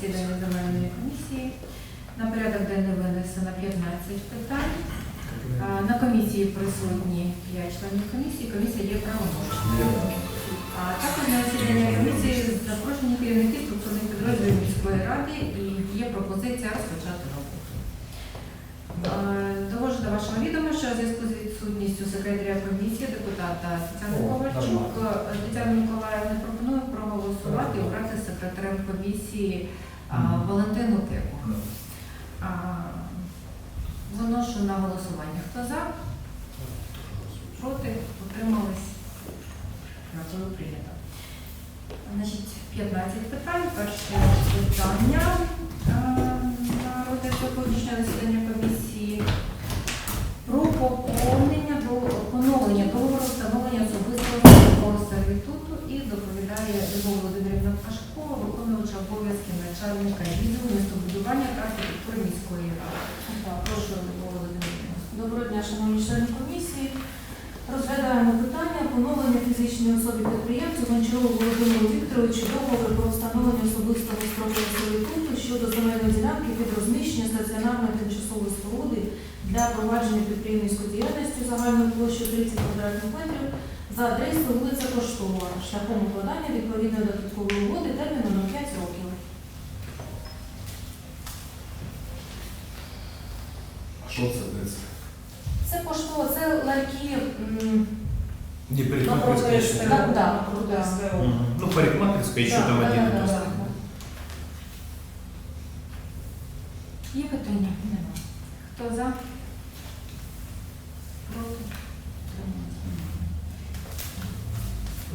засідання земельної комісії. На порядок денний винесено 15 питань. На комісії присутні 5 членів комісії. Комісія є правомочною. А також на засідання комісії запрошені керівники структурних підрозділів міської ради і є пропозиція розпочати роботу. Довожу до вашого відома, що у зв'язку з відсутністю секретаря комісії, депутата Тетяни Ковальчук, Тетяна Миколаївна пропоную проголосувати і обрати секретарем комісії. Валентину. А, Виношу на голосування. Хто за? Проти? Утримались? Дякую, прийнято. Значить, 15 питань. Перше питання е, на розгляд сьогоднішнього засідання комісії про поповнення до поновлення договору встановлення особистого службового сервітуту і доповідає Любов Володимирівна Пашкова, виконувача обов'язків начальника відділу містобудування та архітектури міської ради. Прошу, Любов Володимирівна. Доброго дня, шановні члени комісії. Розглядаємо питання поновлення фізичній особі підприємцю Гончарову Володимиру Вікторовичу договору про встановлення особистого строкового сервітуту щодо земельної ділянки під розміщення стаціонарної тимчасової споруди для провадження підприємницької діяльності загальною площею 30 квадратних метрів за адресою вулиця Коштова шляхом укладання відповідної додаткової угоди терміном на 5 років. А що це десь? Це поштова, це ларьки. м, Не парикмахерська, парикмахерская. да, да, да. Мгм. Ну, парикмахерская, еще Да, там да, один да, да. Є питання? Нема. Хто за? Проти?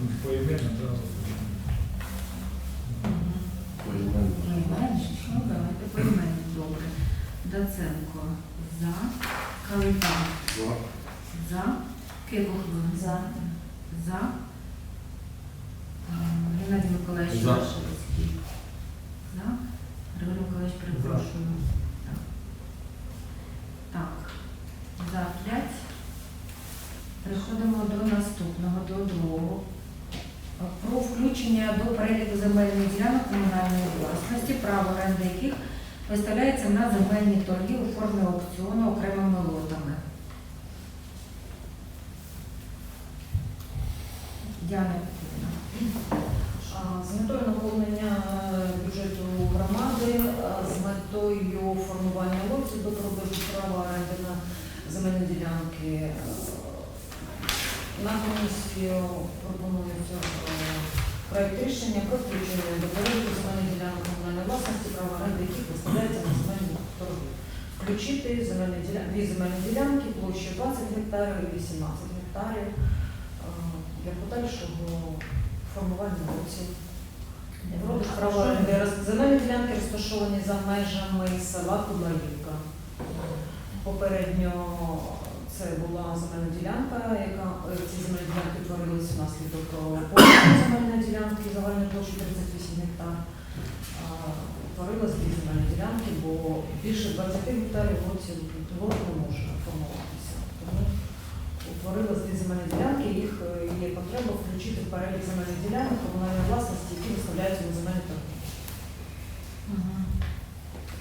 Утримались? Поіменно, да. Поіменні? Ну, давайте поіменні. Добре. Доценко за. Калитан за. Кибух За. За. Ем, Геннадій Миколаївич За. Рашевський. За. Григорій Миколаївич, перепрошую. Так. Так. За 5. Переходимо до наступного, до другого. Про включення до переліку земельних ділянок комунальної власності, право оренди яких виставляється на земельні торги у формі аукціону окремими лотами. Діана З метою наповнення е, бюджету громади, з метою формування лотів до продажу права оренди на земельні ділянки. е, На комісію пропонується е, проект рішення про включення до переліку земельних ділянок комунальної власності, право оренди яких виставляється на земельні торги. Включити земельні ділянки, дві земельні ділянки площею 20 гектарів і 18 гектарів е, для подальшого формування. Роз- Земельні ділянки розташовані за межами села Кудлаївка. Попередньо це була земельна ділянка, яка е, ці земельні ділянки творилися внаслідок е, земельної ділянки загальною площею 38 гектар. А, Творилась дві земельні ділянки, бо більше 20 гектарів лотів не може формуватися. Утворилось дві земельні ділянки, їх е, є потреба включити в перелік земельних ділянок комунальної власності, які виставляються на земельні торги.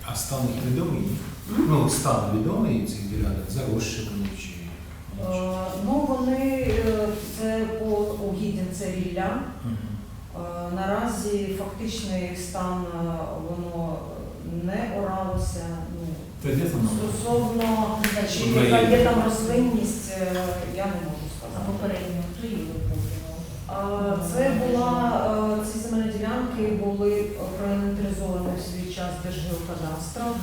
А стан відомий? Ну, стан відомий цих ділянок, зарощені чи... Е, Ну, вони е, це по угіддям це рілля. Наразі фактичний стан воно не оралося. Ну, стосовно чи є там рослинність, я не можу сказати. попередньо Це була е, ці земельні ділянки були проінвентаризовані в свій час Держгеокадастром,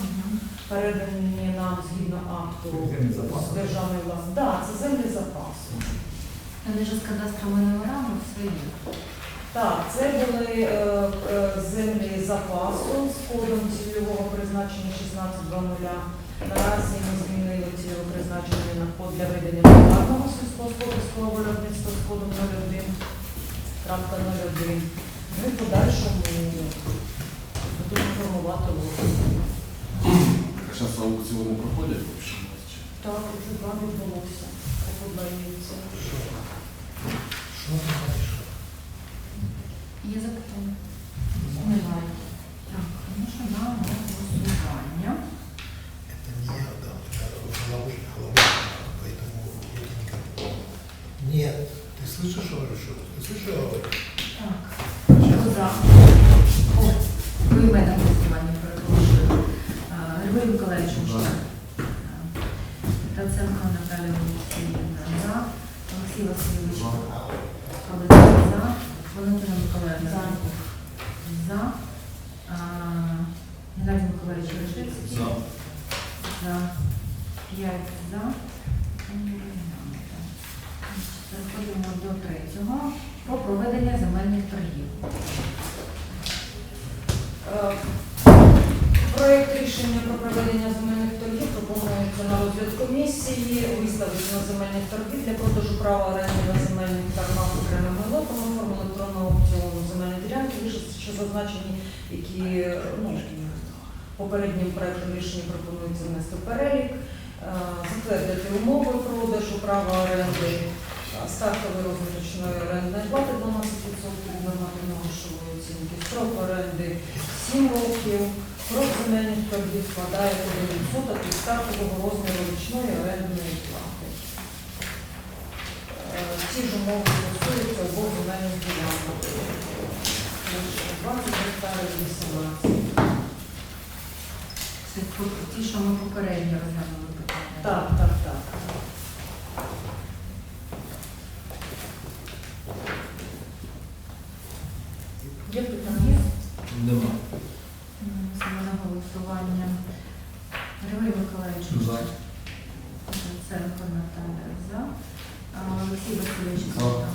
передані нам згідно акту з державної власності. Так, це землі запасу. Вони ж з кадастровими номерами все є. Так, це були е, е, землі запасу з кодом цільового призначення 1620. Наразі ми змінили цільове призначення на код для ведення товарного сільськогосподарського виробництва з кодом 01, крапка 01. Ну і в подальшому будемо формувати лоти. А зараз аукціони проходять? Так, вже два відбулося. Подобається. Що? Є запитання? Немає. Так, ну що Так. Хто за? О, поіменне голосування, перепрошую. А, Григорій Миколаївич Таценко Наталія Олексіївна за. Олексій Васильович Павлович за. Валентина Миколаївна За. за. А, Геннадій Миколаївич Решицький. За. За. П'ять за. Переходимо до третього. Про проведення земельних на земельних торгів для продажу права оренди на земельних торгах окремими лотами форму електронного аукціону земельної ділянки, що зазначені, які ну, попереднім проектом рішення пропонується внести перелік, Е, затвердити умови продажу права оренди, е, стартовий розмір річної орендної плати 12% від нормативного грошової оцінки, строк оренди 7 років, строк земельних торгів складає 1% від стартового розміру річної орендної плати. Ці ж умови стосуються обох земельних ділянок. 20 гектарів 18. Це ті, що ми попередньо розглянули питання. Так, так, так. Є питання? Нема. Саме на голосування. Григорій Миколаївич За. Ценко Наталя за. Олексій Васильович За. Козак.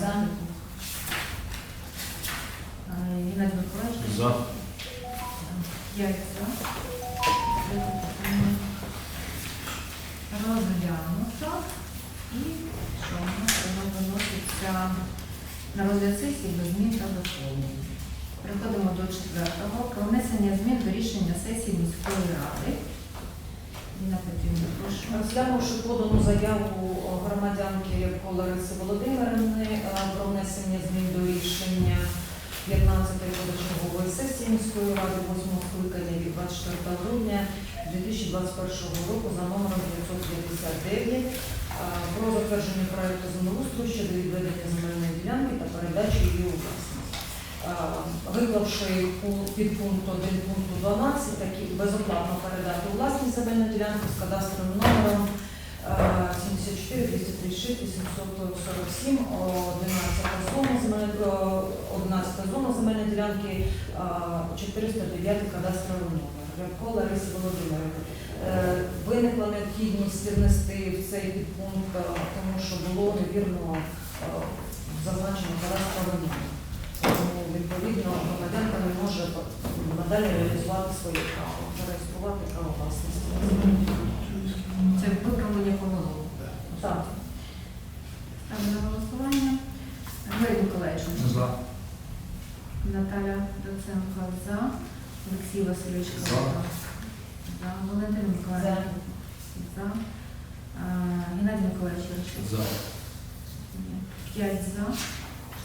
За. За. Геннадій Миколаївич. За. П'ять за. Розглянуто. І що у нас воно виноситься на розгляд сесії без змін та доповнень. Переходимо до четвертого. Про внесення змін до рішення сесії міської ради. Ніна Петрівна, прошу. Розглянувши подану заяву громадянки Лариси Володимирівни е, про внесення змін до рішення 15-ї позачергової сесії міської ради 8 скликання від 24 грудня 2021 року за номером 959 е, про затвердження проекту землеустрою щодо відведення земельної ділянки та передачі її у власність. Е, Виклавши пу- підпункт 1 пункту 12, такі безоплатно передати власність земельну ділянку з кадастровим номером е, 74 236 847, 11 зона земель- е, 11 зона земельної ділянки, е, 409 кадастровий номер. Рябко Лариси Володимирівни. Е, Виникла необхідність внести в цей підпункт, е, тому що було невірно е, зазначено кадастровий номер. Відповідно, громадянка не може надалі реалізувати своє право, зареєструвати право власності. Це виправлення помилок. Так. Ставлю на голосування. Григорій Миколаївич. За. Наталя Доценко за. Олексій Васильович За. Козак. За. Валентина Миколаївна. За. Геннадій Миколаївич. За. П'ять за.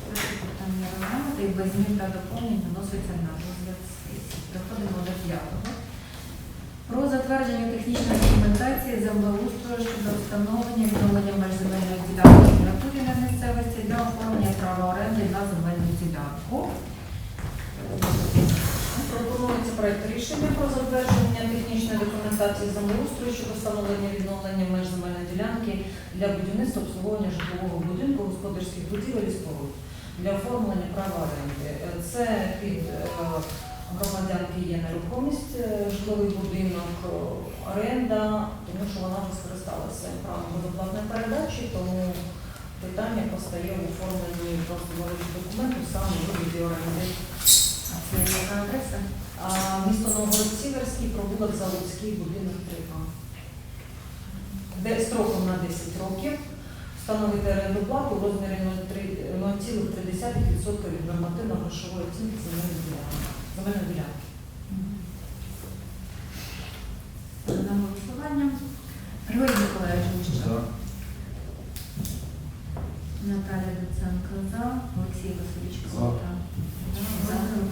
Четверте питання розглянуто і без змін та доповнень виноситься на розгляд сесії. Переходимо до п'ятого. Про затвердження технічної документації землеустрою щодо встановлення відновлення меж земельної ділянки в натурі на місцевості для оформлення права оренди на земельну ділянку. Пропонується проект рішення про затвердження технічної документації землеустрою щодо встановлення відновлення меж земельної ділянки для будівництва обслуговування житлового будинку, господарських будівель і споруд для оформлення права оренди. Це під е, громадянки є нерухомість, е, житловий будинок, е, оренда, тому що вона вже скористалася правом безоплатної передачі, тому питання постає в оформленні просто документу саме в вигляді оренди. А це яка адреса? А, Місто Новгород-Сіверський, провулок Заводський, будинок 3А. Де строком на 10 років встановити оренду плату в розмірі 0,3 0,3% від нормативно-грошової оцінки земельної ділянки. Земельної ділянки. Ставлю на голосування. Григорій Миколаївич. Наталя Доценко за. Олексій Васильович За. Козак. За. За.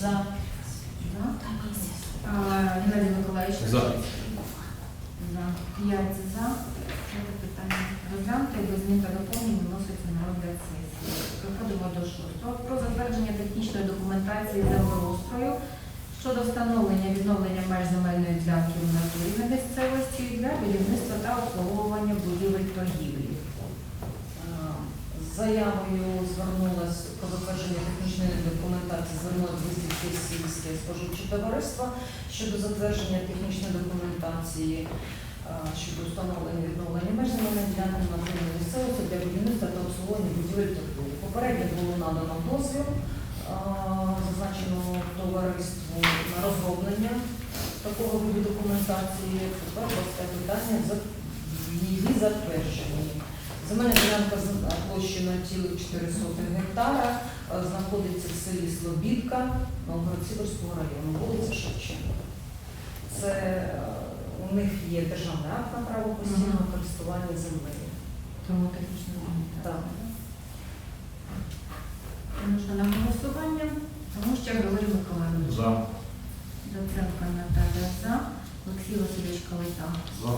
За. За. А, Геннадій Миколаївич. За. За. 5 за. Це питання розглянуте і без змін та доповнень виноситься на розгляд сесії. Переходимо до шостого. Про затвердження технічної документації землеустрою щодо встановлення відновлення меж земельної ділянки на місцевості для будівництва та обслуговування будівель торгівлі. Е, З заявою звернулась про затвердження технічної документації Висівське сільське споживче товариство щодо затвердження технічної документації е, щодо встановлення відновлення меж земельної ділянки на території місцевості для будівництва та обслуговування будівель торгівлі. Попередньо було надано дозвіл е, зазначеному товариству на розроблення такого виду документації. Тепер власне питання за її затвердження. Земельна ділянка з площею 0,4 гектара е, знаходиться в селі Слобідка Новгород-Сіверського району, вулиця Шевченка. Це у них є державний акт на право постійного користування землею. Тому документація. Так. Можна на голосування. Тому що Григорій Миколаївич. За. Доценко Наталія за. Олексій Васильович Калита. За.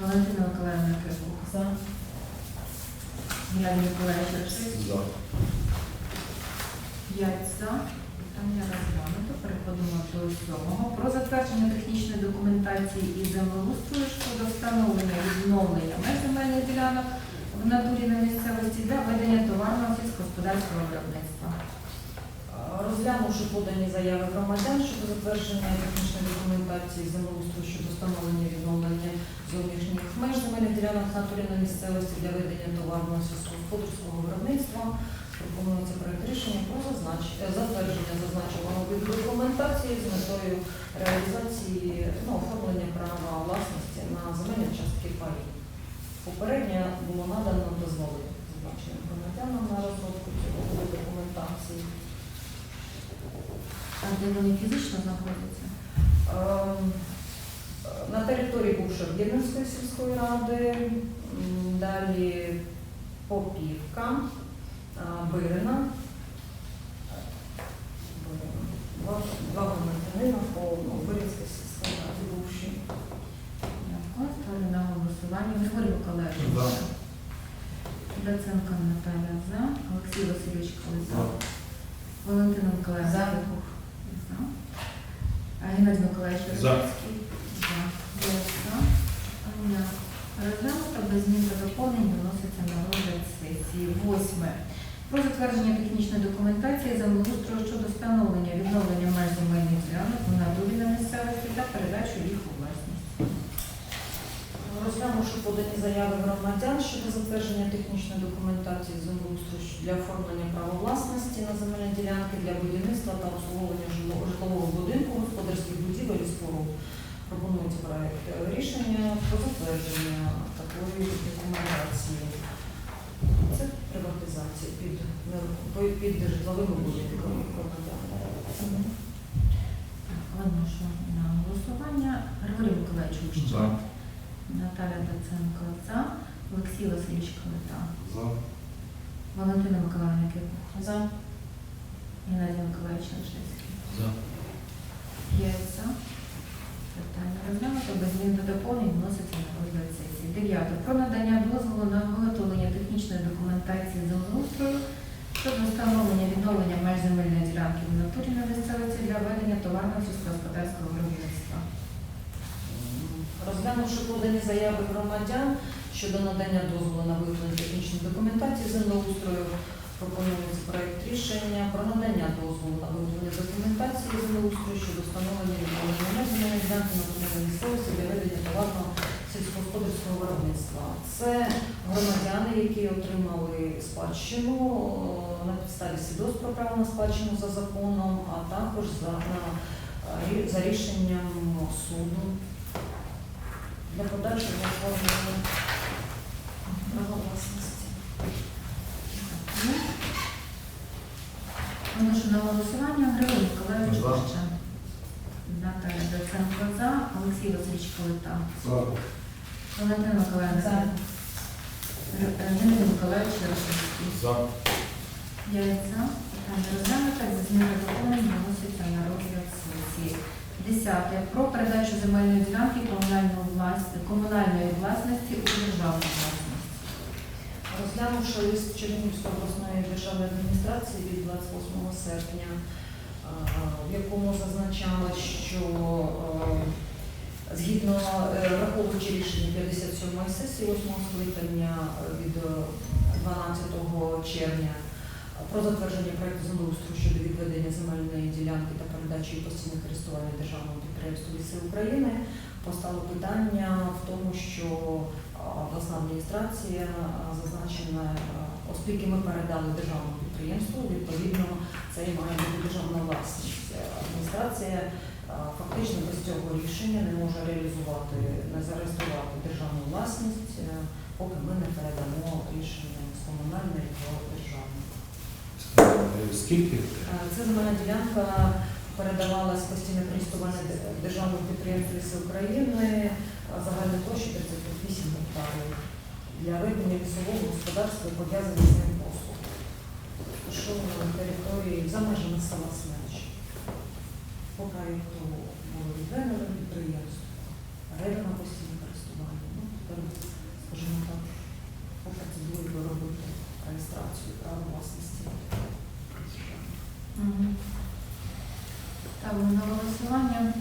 Валентина Миколаївна Кривух. За. Геннадій Миколаївич. За. П'ять за. Питання розглянуто. Переходимо до сьомого. Про затвердження технічної документації і землеустрою щодо встановлення відновлення меж земельних ділянок в натурі на місцевості для ведення товарного сільськогосподарського виробництва. Розглянувши подані заяви громадян щодо затвердження технічної документації землеустрою щодо встановлення відновлення зовнішніх меж земельних ділянок натурі на місцевості для ведення товарного сільськогосподарського виробництва, пропонується проект рішення про е, затвердження зазначеного виду документації з метою реалізації ну, оформлення права власності на земельні частки паїв. Попередньо було надано дозволи зазначеним громадянам на розробку цього документації. А де вони фізично знаходяться? Ем, На території бувшої Об'єднанської сільської ради, далі Попівка, Бирина, два, два громадянина по ну, Биринській сільській раді. Дякую. Ставлю на голосування. Григорій Миколаївич. За. Доценко Наталя за. Олексій Васильович. За. Валентина Миколаївна. Геннадій Миколаївич За. Рожецький. За. За. Розглянуто без змін та доповнень виноситься на розгляд сесії. Восьме. Про затвердження технічної документації землеустрою щодо встановлення відновлення меж земельних ділянок в натурі на місцевості та передачу їх у власність. Розглянувши подані заяви громадян щодо затвердження технічної документації землеустрою для оформлення права власності на земельні ділянки для будівництва та обслуговування господарських будівель і споруд. Пропонується проект рішення про затвердження такої документації. Це приватизація під, під житловими будинками громадян. Так, виношу на голосування. Григорій Миколаївич. За. Наталя Доценко за. Олексій Васильович Калита. За. Валентина Миколаївна Кирилл. За. Геннадій Миколаївич Рожецький. За. За. Питання розглянуто без змін до доповнень вноситься на розгляд сесії. Дев'яте. Про надання дозволу на виготовлення технічної документації землеустрою щодо встановлення відновлення меж земельної ділянки в натурі на місцевості для ведення товарного сільськогосподарського виробництва. Розглянувши подані заяви громадян щодо надання дозволу на виготовлення технічної документації землеустрою, пропонується проект рішення про надання дозволу на виготовлення документації землеустрою щодо встановлення відновлення меж земельної ділянки на території місцевості для ведення товарного сільськогосподарського виробництва. Це громадяни, які отримали спадщину на підставі свідоцтв про право на спадщину за законом, а також за, е, за рішенням суду. Для подальшого оформлення права Виношу на голосування Григорій Миколаївич За. Наталя Доценко за. Олексій Васильович Калита. За. Валентина Миколаївна За. Геннадій Миколаївич Рожецький. За. За. Питання розглянуто. Без змін до доповнень на розгляд сесії. Десяте. Про передачу земельної ділянки комунальної власності, комунальної власності у державну власність. Розглянувши лист Чернігівської обласної державної адміністрації від 28 серпня, в якому зазначалось, що е, згідно е, враховуючи рішення 57-ї сесії 8 скликання е, від е, 12 червня про затвердження проекту землеустрою щодо відведення земельної ділянки та передачі її постійне користування державному підприємству Ліси України, постало питання в тому, що обласна адміністрація зазначена, оскільки ми передали державному підприємству, відповідно це і має бути державна власність. Е, Адміністрація фактично без цього рішення не може реалізувати, не зареєструвати державну власність, е, поки ми не передамо рішення з комунальної до державної. Скільки? Е, Ця земельна ділянка передавалась постійне користування д- державному «Ліси України загальна площа 38 гектарів для ведення лісового господарства пов'язаних з ним послуг. Що на території за межами села Смерч. По проєкту було відведено підприємство, передано постійне користування. Ну, скажімо так, по процедурі доробити реєстрацію права власності. Ставлю на голосування.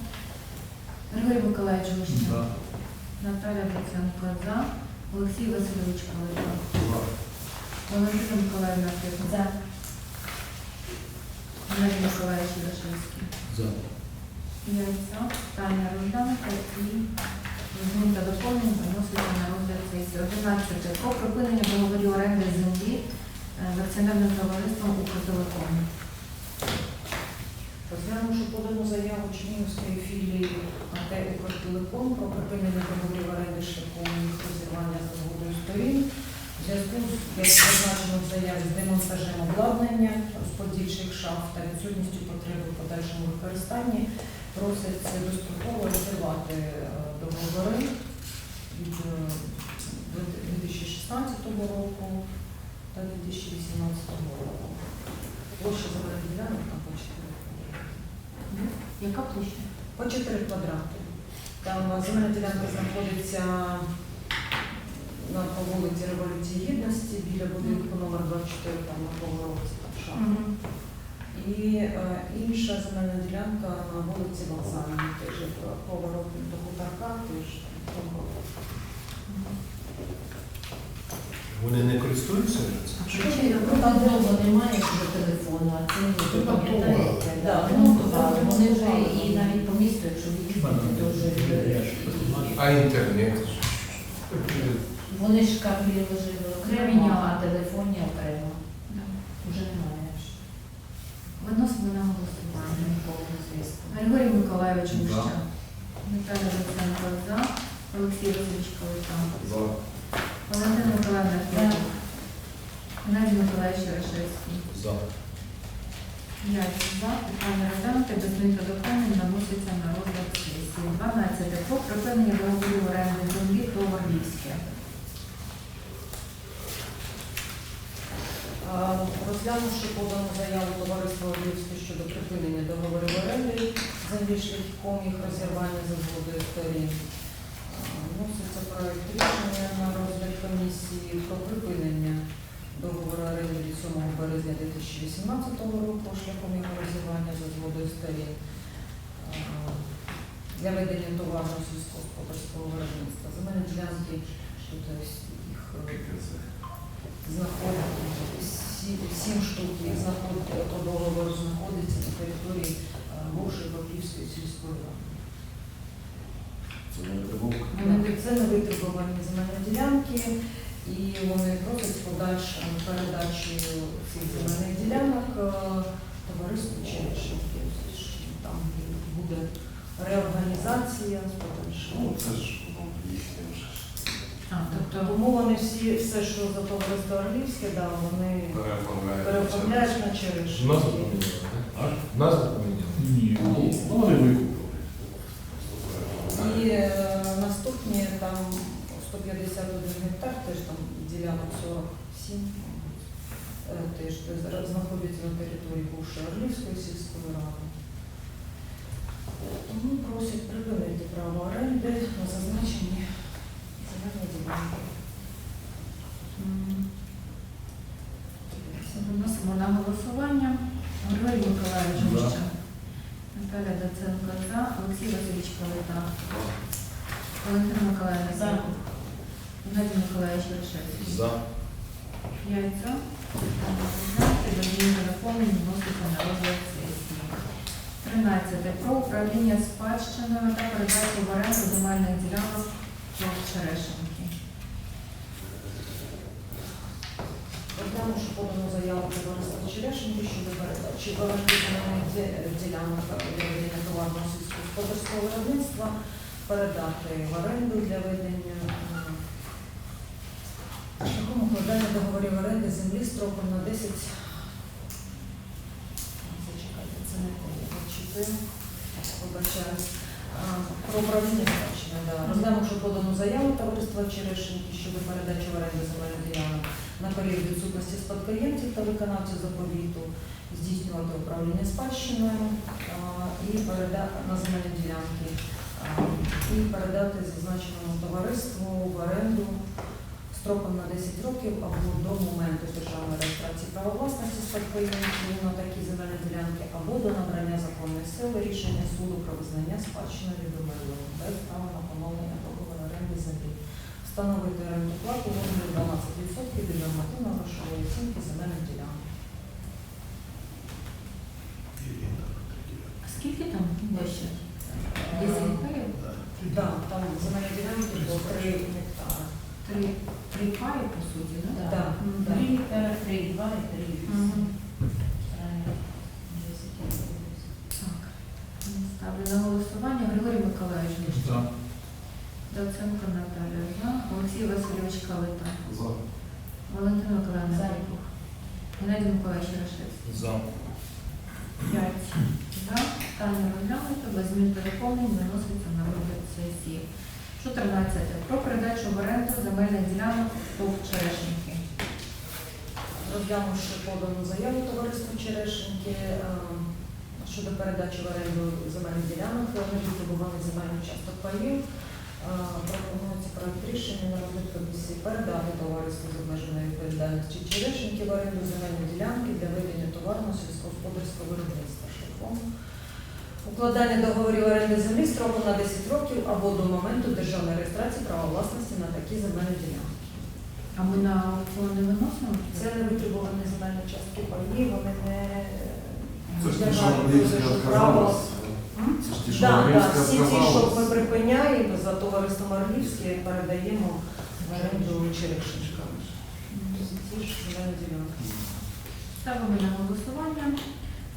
Григорій Миколаївич Вишня. За. Наталя Доценко за. Олексій Васильович Калита. Валентина Миколаївна Фетова. За. Геннадій Миколаївич Ярошевський. За. Яйця. Таня Розданка і змін та доповнень виноситься на розгляд сесії. 11. Про припинення договорів оренди землі е, з акціонерним товариством «Укртелеком». Розглянувши подану заяву Чернігівської філії АТ «Укртелеком» про припинення договорів оренди шляхом їх розірвання за згодою сторін, в зв'язку з як зазначено в заяві з демонтажем обладнання розподільчих шаф та відсутністю потреби в подальшому використанні, просять достроково розірвати е, договори від е, 2016 року та 2018 року. Площа земельних ділянок там по 4 квадрати. Яка площа? По 4 квадрати. Там земельна ділянка знаходиться на по вулиці Революції Гідності біля будинку номер 24, там на повороті там І е, інша земельна ділянка на вулиці Вокзальній, теж е, поворот до хуторка, теж там. Вони не користуються цим? Ну, довго немає вже телефону, а це ви Ну, пам'ятаєте? Да, ремонтували. Вони вже і навіть по місту, якщо відчувати, то вже А інтернет? вони ж каплі ложили окремо, а телефонні окремо. Вже немає. Виносимо на голосування. Повного зв'язку. Григорій Миколаївич За. Муща. Наталя Доценко за. Олексій Васильович Калита. Валентина Миколаївна Фетова. Геннадій Миколаївич Ярошевський. За. Я за. Питання розглянути без змін та доповнень наноситься на розгляд сесії. 12. Про припинення договорів оренди землі до Львівське. Розглянувши подану заяву товариства Львівське щодо припинення договорів оренди землі шляхом їх розірвання за згодою сторін, вноситься проект рішення на розгляд комісії про припинення договору оренди від 7 березня 2018 року шляхом його розірвання за згодою сторін а, для ведення товарного сільськогосподарського виробництва. Земельні ділянки, ось їх е, знаходиться сім, штук їх знаходить по договору знаходиться на території е, бувшої Баківської сільської ради. Це не витримовка. Вони це не витребувані земельні ділянки, і вони просять подальшу передачу цих земельних ділянок е, товариству Черешень. Там буде реорганізація з подальшою. Ну, це ж їхнє вже. А, тобто Тому вони всі, все, що за товариство Орлівське, да, вони Переоформляють. на поміняли, А? так? Назву поміняли. Ні, ну, ну, вони викупили. І е, наступні там 151 гектар, теж там ділянок 47, е, теж знаходяться на території бувшої Орлівської сільської ради. Тому просять припинити право оренди на зазначені земельні ділянки. Виносимо на голосування. Григорій Миколаївич За. Наталя Доценко за. Олексій Васильович Калита. Валентина Миколаївна За. Геннадій Миколаївич Вершевський. За. П'ять за. Та доповнень вноситься на розгляд сесії. Тринадцяте. Про управління спадщиною та передачу в оренду земельних ділянок Черешенки. Розглянувши подану заяву товариства Черешенки щодо передачі в оренду земельних ділянок для ведення товарного сільськогосподарського виробництва, передати в оренду для ведення шляхом укладання договорів оренди землі строком на 10 Зачекайте, це не я. Вибачаюсь. Про управління спадщини, да. Розглянувши подану заяву товариства Черешенки щодо передачі в оренду земельних ділянок на період відсутності спадкоємців та виконавців заповіту, здійснювати управління спадщиною і передати на земельні ділянки і передати зазначеному товариству в оренду строком на 10 років або до моменту державної реєстрації права власності спадкоємців на такі земельні ділянки, або до набрання законної сили рішення суду про визнання спадщини відомирою без права на поновлення договору оренди землі. Встановити оренду плату в розмірі 12% від нормативно-грошової оцінки земельних ділянок. Скільки там площа? 10 гектарів? Да, там земельні ділянки до 3 гектари. Три, три пари, по суті, да? Да. Да, Мгм. Три три, два і три. Мгм. Правильно. Десять і десять. Так. Ставлю на голосування. Григорій Миколаївич. За. Доценко Наталія за. Олексій Васильович Калита. За. Валентина Миколаївна За. Зайков. Геннадій Миколаївич Ярошевський. За. П'ять. За. Питання розглянуто. Без змін та доповнень виноситься на розгляд сесії. 14. Про передачу в оренду земельних ділянок ТОВ Черешенки. Розглянувши подану заяву товариства Черешенки е, щодо передачі в оренду земельних ділянок, невитребуваних земельних часток паїв, е, пропонується проект рішення на розгляд комісії передати товариству з обмеженою відповідальністю Черешенки в оренду земельні ділянки для ведення товарного сільськогосподарського виробництва шляхом укладання договорів оренди землі строком на 10 років або до моменту державної реєстрації права власності на такі земельні ділянки. А ми на аукціон не виносимо? Це не витребувані земельні частки паї, вони не Це ж ті, що мають право. відказалась. М? Це ж ті, що Да, да, Англійська всі ті, що ми відказалась. припиняємо за товариством Орлівське, передаємо в оренду Черешенка. Ці ж земельні ділянки. Ставимо на голосування.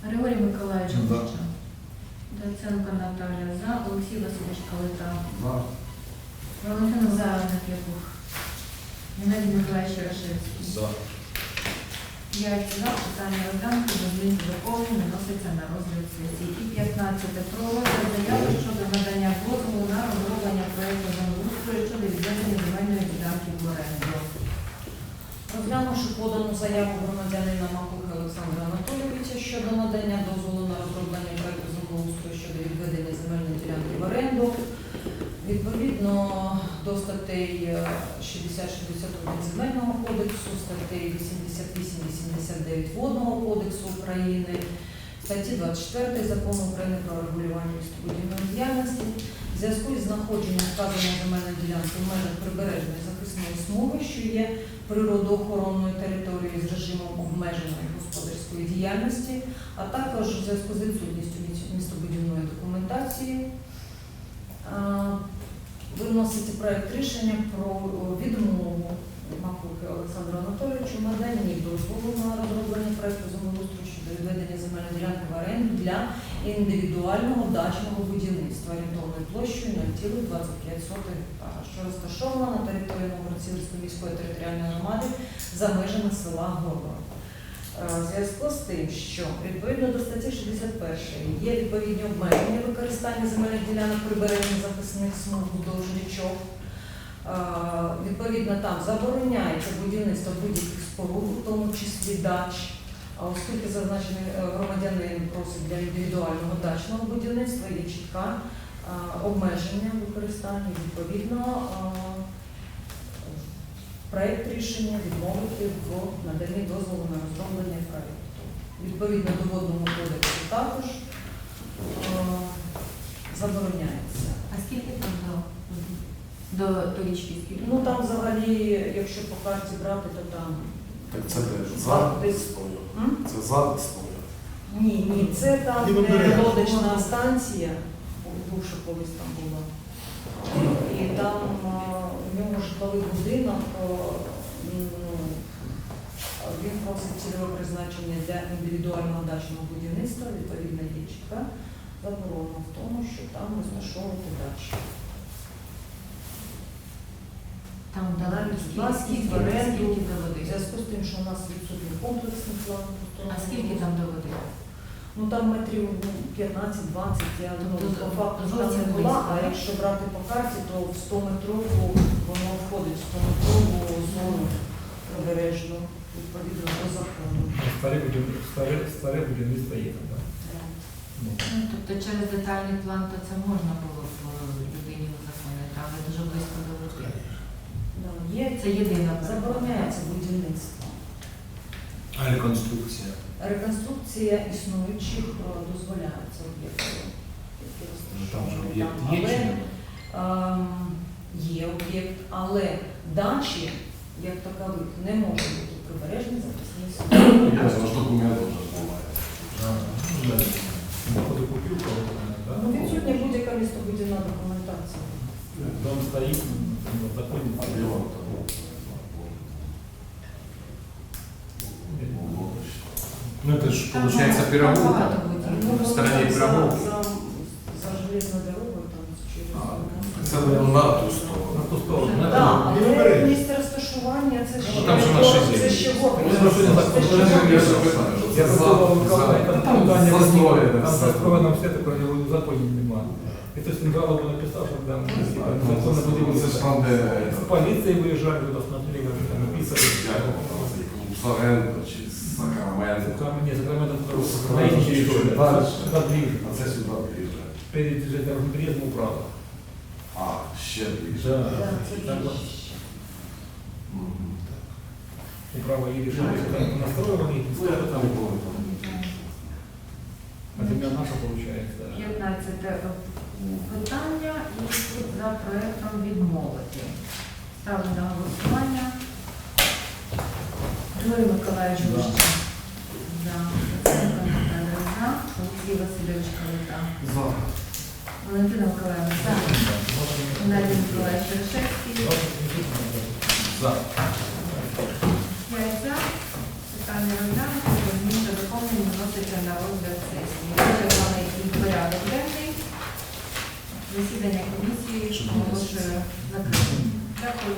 Григорій Миколаївич. Гуща. Доценко Наталія за. Олексій Васильович Калита. За. Валентина Миколаївна П'якух. Геннадій Миколаївич Ярошевський. За. П'ять за. Питання розглянути. Без змін доповнень виноситься на розгляд сесії. І 15. Про розгляд заяви щодо надання дозволу на розроблення проєкту землеустрою щодо відведення земельної ділянки в оренду. Розглянувши подану заяву громадянина Макуха Олександра Анатолійовича щодо надання дозволу на розроблення проекту землеустрою щодо відведення земельної ділянки в оренду, відповідно до статей е, 60-61 Земельного кодексу, статей 88-89 Водного кодексу України, статті 24 Закону України про регулювання містобудівної діяльності, в зв'язку із знаходженням вказаної земельної ділянки в межах прибережної захисної смуги, що є природоохоронною територією з режимом обмеженої господарської діяльності, а також в зв'язку з відсутністю містобудівної документації. Виноситься проект рішення про відмову Анатолійовичу в наданні дозволу на розроблення проекту землеустрою щодо відведення земельної ділянки в оренду для індивідуального дачного будівництва орієнтовною площею 0,25 гектара, що розташована на території Новгород-Сіверської міської територіальної громади за межами села Город. Е, В зв'язку з тим, що відповідно до статті 61 є відповідні обмеження використання земельних ділянок прибережних захисних смуг вздовж річок. Е, Відповідно, там забороняється будівництво будь-яких споруд, в тому числі дач, А оскільки зазначений е, громадянин просить для індивідуального дачного будівництва, є чітка е, обмеження використання, відповідно, е, проект рішення відмовити в наданні дозволу на розроблення проекту. Відповідно до водного кодексу також забороняється. А скільки там до, до, до річки? Скільки? Ну там взагалі, якщо по карті брати, то там Так це? Зад Це зад стояв. Ні, ні, це там, де берег. лодочна станція, бувша колись там була. І там а, у нього житловий будинок, ну, він просить цільове призначення для індивідуального дачного будівництва, відповідно є чітка заборона в тому, що там розташовувати дачі. Там дала скільки, в оренду. В води? зв'язку з тим, що у нас відсутній комплексний план. А скільки там до води? Ну там метрів ну, 15-20, я ну, Тобто по факту там зовсім не була, близько, а так? якщо брати по карті, то в 100 метрову воно входить в 100 метрову зону прибережну, відповідно до закону. Старе будівництво, старе, старе будівництво є там, так? Ну, Ну, тобто через детальний план то це можна було б е, людині узаконити, але дуже близько до Є, Це єдина забороняється будівництво. А реконструкція? Реконструкція існуючих е, дозволяється об'єктів. які Ну, Там же об'єкт там. є Але? Ем, Є об'єкт, але дачі, як такових, не можуть бути прибережні. Я вже купив кого-то, да? Ну, відсутня будь-яка містобудівна документація. Дом стоит, ну, А законе. де воно там? Ну, лодочна. Ну это же Там получается багато пироговка. будівель. В стороне за, пироговки. за, за железною дорогою там через. А, Це не на ту сторону. На ту сторону. На Так, ту. але Лівобережжя. місце розташування це Ну, ще там же не наші город, це землі. ще город. Ну, я ж не так, Це ще я ж город. Я ж питаю, що Я це попробовал зад, указать, зад. там Там здание застроєне возникло, там все. застроено все, такое в законе нема. І то есть він жалобу написав, що там законно Ну, Це ж там, де С полицией выезжали, туда смотрели, как там написано. Соренто чи Сакраменто. Там не Сакраменто, Сакраменто на чуть-чуть дальше. туда. А це сюди ближе. Перед переездом управа. А, ще ближче. Управа и решили, что там настроили, Ну, я там не помню. а земля наша получается. 15 питання і тут за проектом відмовити. Ставлю на голосування. Григорій Миколаївич. Гущин. За. Луценко Наталя за. Олексій Васильович Калита. За. Валентина Миколаївна за. Геннадій Миколаївич Решевський. За. П'ять за. Питання розглянуто. Змін та доповнень виноситься на розгляд сесії. Вичерпаний порядок денний. Засідання комісії оголошую закритим. Дякую.